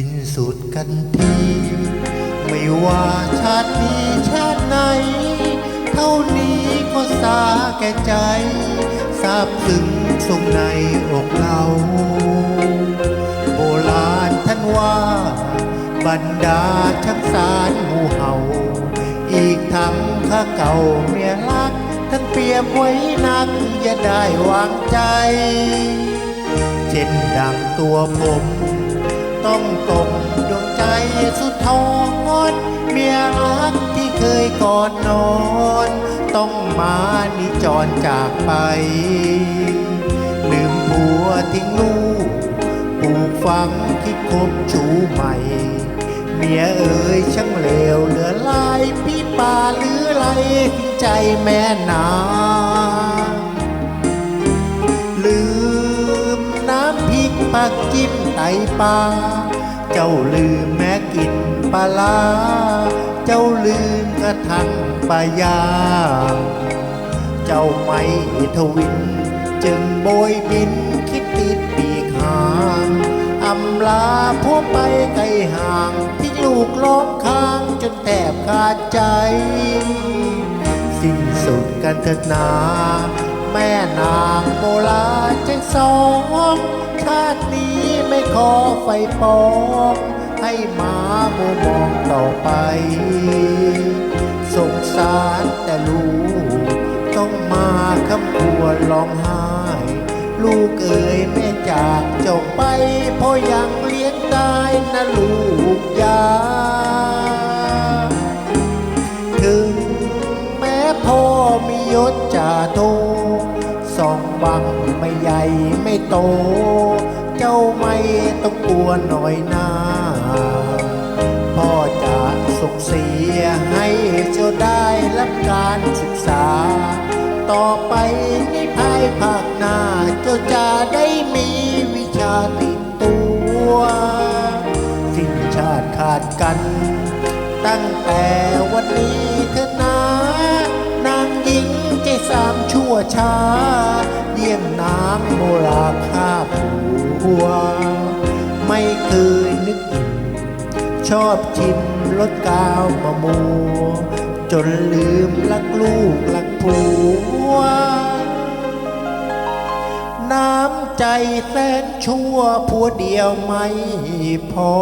ิ้นสุดกันที ไม่ว่าชาตินี้ชาติไหน เท่านี้ก็สาแก่ใจทราบถึงทรงในอกเราโบราณท่านว่า บรรดาชักสารงูเห่า อีกทั้งข้าเก่าเมียรักท่านเปรียบไว้นักอย่าได้วางใจ เช่นดังตัวผม ต้องตกดวงใจสุดทอนเมียรักที่เคยกอดนอน ต้องมานิจรจากไป ลืมผัวทิ้งลูกปลูกฝังคิดคบชูใหม่ เมียเอ๋ยช่างเลวเหลือลายพี่ป่าหรือไรใจแม่นา ปักจิ้มไตปลา เจ้าลืมแม่กินปลาลา เจ้าลืมกระทั่งปลายา เจ้าไม่ทวิน จึงโบยบินคิดติดปีกหางอำลาพวกไปไกลห่างที่ลูกร้องค้างจนแทบขาดใจ สิ้นสุดกันเถิดนา แม่นางโบรา ใจสองชาตินี้ไม่ขอไฟปองให้มาโมมองต่อไป สงสารแต่ลูก ต้องมาคำควญร้องไห้ ลูกเอ๋ยแม่จากเจ้าไป เพราะยังเลี้ยงได้นะลูกยา สองบังไม่ใหญ่ไม่โต เจ้าไม่ต้องกลัวหน่อยนาพ่อจะส่งเสียให้เจ้าได้รับการศึกษา ต่อไปในภายภาคหน้าเจ้าจะได้มีวิชาติดตัว สิ้นชาติขาดกัน ตั้งแต่วันนี้เธอนา ช้า เยี่ยงนางโมราฆ่าผัว ไม่เคยนึก ชอบชิมรสกาวมะมัวจนลืมรักลูกรักผัว น้ำใจแสนชั่วผัวเดียวไม่พอ